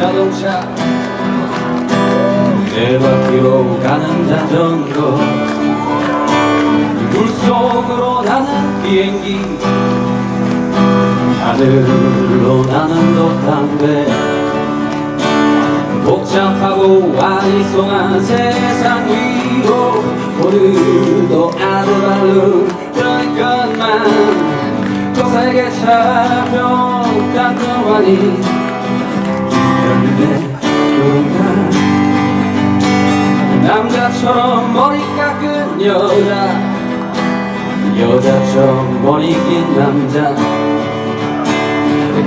자동차. 내 바퀴로 가는 자전거. 물속으로 나는 비행기. 하늘로 나는 독담배. 복잡하고 아리송한 세상 위로. 오늘도 아르바르 그럴 것만. 또 세게 차병 딴거 아니 남자처럼 머리 깎은 여자. 여자처럼 머리 긴 남자.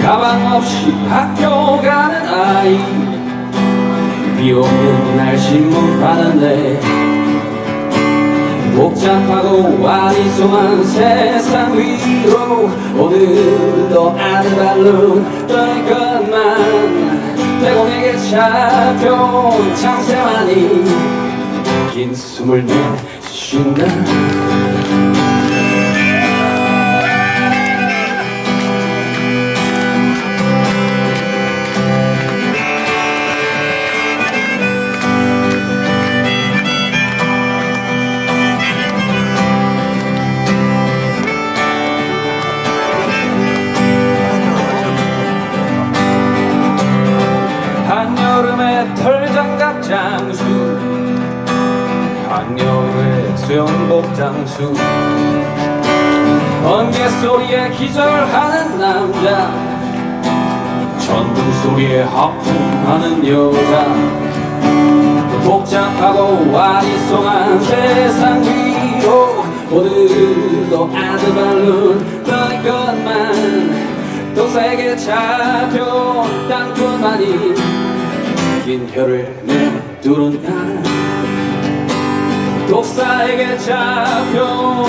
가방 없이 학교 가는 아이. 비 오는 날 신문 파는데 복잡하고 아리송한 세상 위로 오늘도 아르발룬 떠날 것만. 대공에게 잡혀온 창세만이 긴 숨을 내쉰다 한여름에 털장갑 장수 한여름에 수영복 장수. 번개 소리에 기절하는 남자? 전등 소리에 하품하는 여자. 복잡하고 아리송한 세상 위로 오늘도 아드발룬 너의 것만. 독사에게 잡혀 땅끝만이 긴 혀를 내두른다 독사에게 잡혀